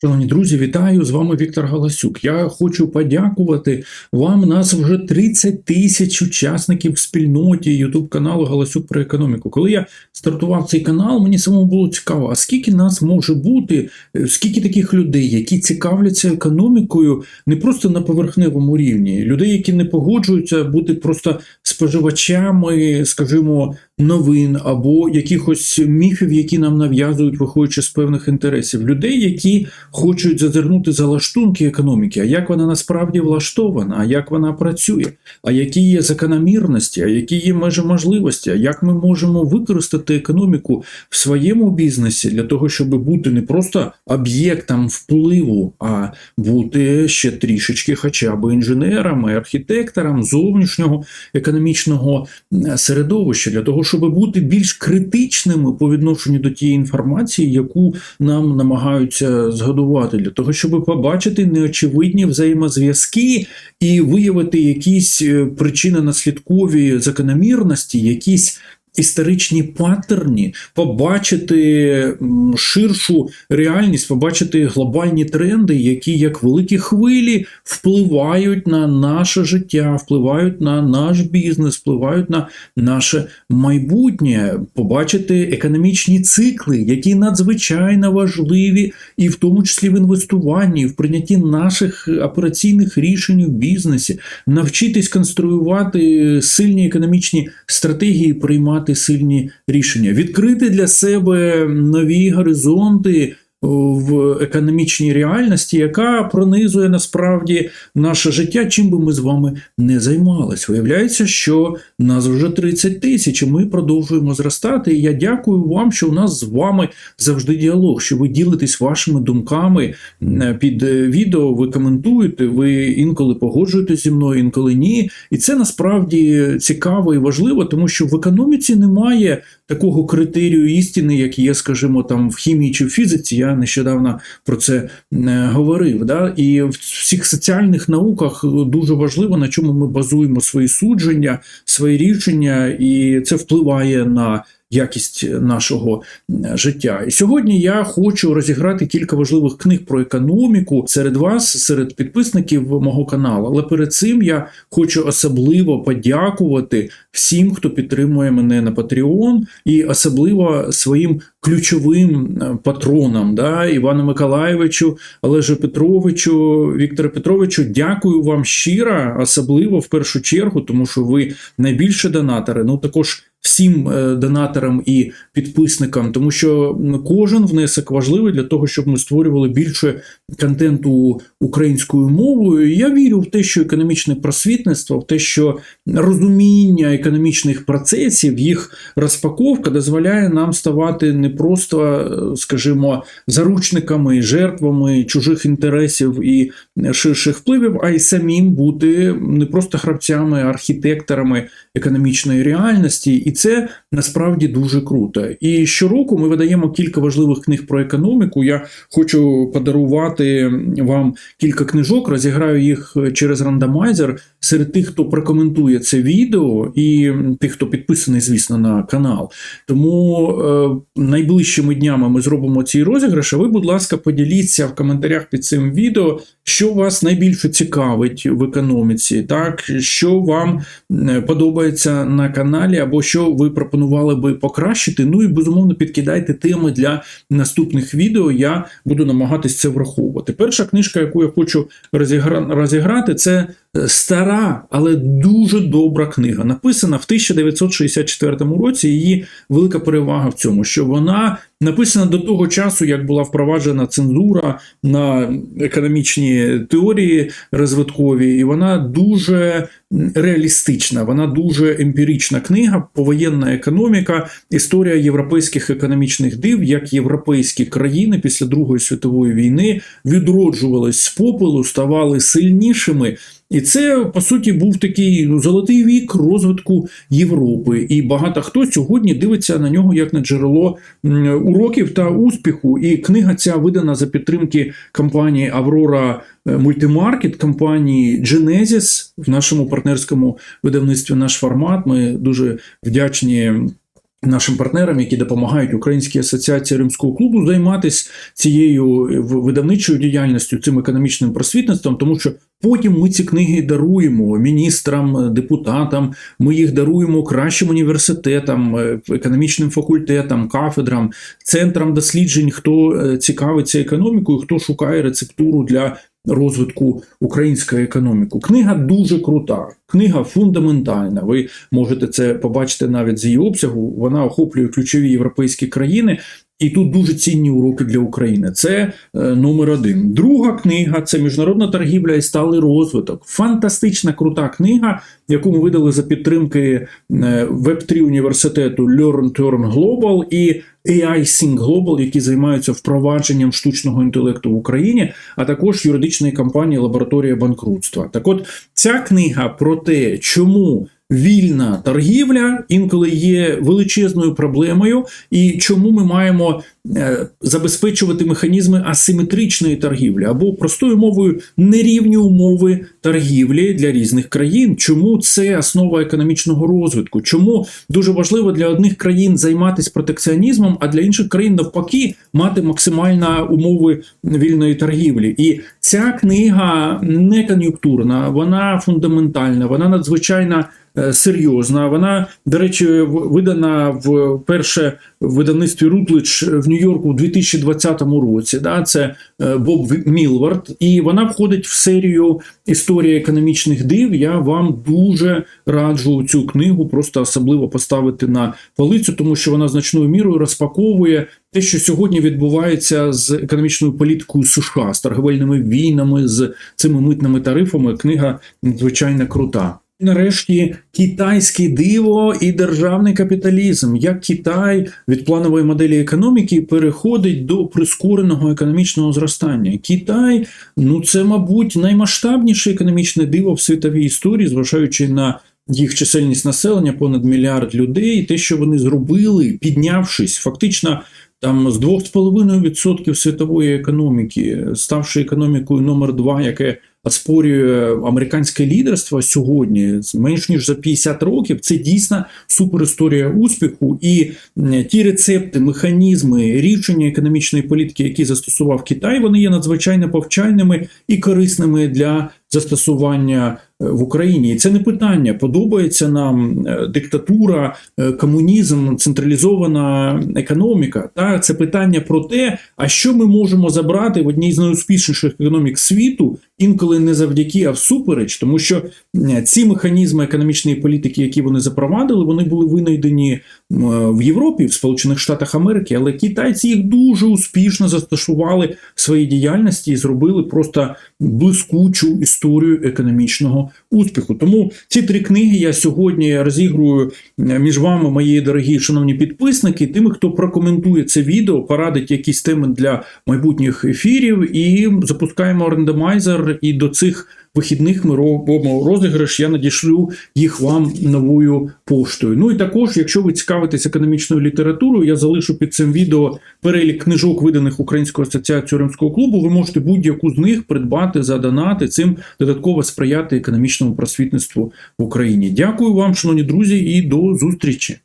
Шановні друзі, вітаю з вами Віктор Галасюк. Я хочу подякувати вам. Нас вже 30 тисяч учасників в спільноті YouTube каналу Галасюк про економіку. Коли я стартував цей канал, мені самому було цікаво, а скільки нас може бути, е, скільки таких людей, які цікавляться економікою не просто на поверхневому рівні, людей, які не погоджуються бути просто споживачами, скажімо, новин або якихось міфів, які нам нав'язують, виходячи з певних інтересів, людей, які хочуть зазирнути за лаштунки економіки, а як вона насправді влаштована, а як вона працює, а які є закономірності, а які є межі можливості, а як ми можемо використати економіку в своєму бізнесі для того, щоб бути не просто об'єктом впливу, а бути ще трішечки, хоча б інженерами, архітектором зовнішнього економічного середовища, для того, щоб бути більш критичними по відношенню до тієї інформації, яку нам намагаються згадувати, для того, щоб побачити неочевидні взаємозв'язки і виявити якісь причини причинно-наслідкові закономірності, якісь. Історичні паттерні, побачити ширшу реальність, побачити глобальні тренди, які як великі хвилі впливають на наше життя, впливають на наш бізнес, впливають на наше майбутнє, побачити економічні цикли, які надзвичайно важливі, і в тому числі в інвестуванні, в прийнятті наших операційних рішень в бізнесі, навчитись конструювати сильні економічні стратегії, приймати сильні рішення, відкрити для себе нові горизонти в економічній реальності, яка пронизує насправді наше життя, чим би ми з вами не займалися. Виявляється, що нас вже 30 тисяч, і ми продовжуємо зростати. І я дякую вам, що у нас з вами завжди діалог, що ви ділитесь вашими думками під відео, ви коментуєте, ви інколи погоджуєтесь зі мною, інколи ні. І це насправді цікаво і важливо, тому що в економіці немає такого критерію істини, як є, скажімо, там в хімії чи в фізиці. Я нещодавно про це е, говорив. Да? І в всіх соціальних науках дуже важливо, на чому ми базуємо свої судження, свої рішення, і це впливає на. Якість нашого життя. І сьогодні я хочу розіграти кілька важливих книг про економіку серед вас, серед підписників мого каналу. Але перед цим я хочу особливо подякувати всім, хто підтримує мене на Patreon, і особливо своїм ключовим патронам да, Івану Миколаєвичу, Олежу Петровичу, Віктору Петровичу. Дякую вам щиро, особливо в першу чергу, тому що ви найбільше донатори. Ну також всім е, донаторам і підписникам, тому що кожен внесок важливий для того, щоб ми створювали більше контенту українською мовою. Я вірю в те, що економічне просвітництво, в те, що розуміння економічних процесів, їх розпаковка дозволяє нам ставати не просто, е, скажімо, заручниками, жертвами чужих інтересів і ширших впливів, а й самим бути не просто гравцями, а архітекторами економічної реальності. І це насправді дуже круто. І щороку ми видаємо кілька важливих книг про економіку. Я хочу подарувати вам кілька книжок, розіграю їх через рандомайзер серед тих, хто прокоментує це відео, і тих, хто підписаний, звісно, на канал. Тому е, найближчими днями ми зробимо цей розіграш. А ви, будь ласка, поділіться в коментарях під цим відео, що вас найбільше цікавить в економіці, так що вам подобається на каналі, або що ви пропонували би покращити. Ну і безумовно підкидайте теми для наступних відео. Я буду намагатись це враховувати. Перша книжка, яку я хочу розіграти, це стара, але дуже добра книга. Написана в 1964 році. Її велика перевага в цьому, що вона написана до того часу, як була впроваджена цензура на економічні теорії розвиткові, і вона дуже реалістична, вона дуже емпірична книга, повоєнна економіка, історія європейських економічних див, як європейські країни після Другої світової війни відроджувались з попелу, ставали сильнішими. І це по суті був такий ну, золотий вік розвитку Європи, і багато хто сьогодні дивиться на нього як на джерело уроків та успіху. І книга ця видана за підтримки компанії Аврора Мультимаркет, компанії Genesis в нашому партнерському видавництві наш формат. Ми дуже вдячні Нашим партнерам, які допомагають Українській асоціації Римського клубу, займатися цією видавничою діяльністю, цим економічним просвітництвом, тому що потім ми ці книги даруємо міністрам, депутатам, ми їх даруємо кращим університетам, е, економічним факультетам, кафедрам, центрам досліджень, хто е, цікавиться економікою, хто шукає рецептуру для розвитку української економіки. Книга дуже крута, книга фундаментальна. Ви можете це побачити навіть з її обсягу. Вона охоплює ключові європейські країни. І тут дуже цінні уроки для України. Це е, номер один. Друга книга це міжнародна торгівля і сталий розвиток. Фантастична крута книга, яку ми видали за підтримки Web3 університету Learn to Earn Global і AI Think Global, які займаються впровадженням штучного інтелекту в Україні, а також юридичної компанії Лабораторія банкрутства. Так, от ця книга про те, чому. Вільна торгівля інколи є величезною проблемою, і чому ми маємо е, забезпечувати механізми асиметричної торгівлі або простою мовою нерівні умови торгівлі для різних країн. Чому це основа економічного розвитку? Чому дуже важливо для одних країн займатися протекціонізмом, а для інших країн навпаки мати максимальні умови вільної торгівлі? І ця книга не кон'юнктурна, вона фундаментальна, вона надзвичайно серйозна. Вона, до речі, видана в перше видавництві Рутлич в Нью-Йорку у 2020 році. Да, це е, Боб Мілвард, і вона входить в серію історії економічних див. Я вам дуже раджу цю книгу просто особливо поставити на полицю, тому що вона значною мірою розпаковує те, що сьогодні відбувається з економічною політикою США, з торговельними війнами, з цими митними тарифами. Книга надзвичайно крута. Нарешті китайське диво і державний капіталізм, як Китай від планової моделі економіки переходить до прискореного економічного зростання. Китай, ну це, мабуть, наймасштабніше економічне диво в світовій історії, зважаючи на їх чисельність населення, понад мільярд людей, і те, що вони зробили, піднявшись, фактично. Там з 2,5% світової економіки, ставши економікою номер 2 яке оспорює американське лідерство сьогодні менш ніж за 50 років. Це дійсно суперісторія успіху, і ті рецепти, механізми рішення економічної політики, які застосував Китай, вони є надзвичайно повчальними і корисними для застосування е, в Україні. І це не питання. Подобається нам е, диктатура, е, комунізм, централізована економіка. Та це питання про те, а що ми можемо забрати в одній з найуспішніших економік світу, інколи не завдяки, а всупереч, тому що ці механізми економічної політики, які вони запровадили, вони були винайдені в Європі, в Сполучених Штатах Америки, але китайці їх дуже успішно застосували в своїй діяльності і зробили просто блискучу історію економічного успіху. Тому ці три книги я сьогодні розігрую е, між вами, мої дорогі шановні підписники, тими, хто прокоментує це відео, порадить якісь теми для майбутніх ефірів, і запускаємо рандомайзер. І до цих вихідних ми робимо розіграш. Я надішлю їх вам новою поштою. Ну і також, якщо ви цікавитесь економічною літературою, я залишу під цим відео перелік книжок, виданих Українською асоціацією Римського клубу. Ви можете будь-яку з них придбати за донати, цим додатково сприяти економічному просвітництву в Україні. Дякую вам, шановні друзі, і до зустрічі.